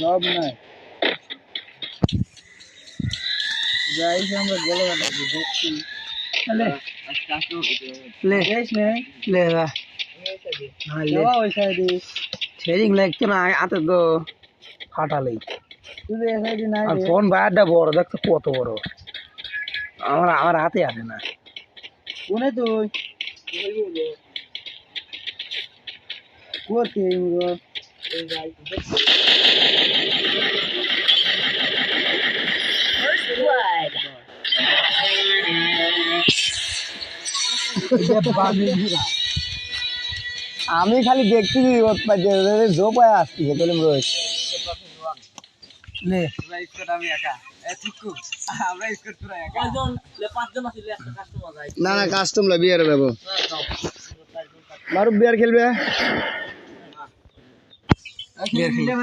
Job নাই যাইছি আমরা গেলে দেখছি ले ले দেখ নে ले रा हाँ ले যাওয়া ওই সাইডে शेरिंग लेग के ना आते तो ফাটা লেই তুই এই সাইডে নাই আর রে। ফোন বাইরটা বড় দেখছো কত বড় আমার আমার হাতে আসে না কোনে তুই কোতে আমি খালি দেখতেছি ওর পাশে জোপায় আসছি লে না না কাস্টম লা বিয়ার দেবো মারুফ বিয়ার খেলবে? বিয়ার খেলবে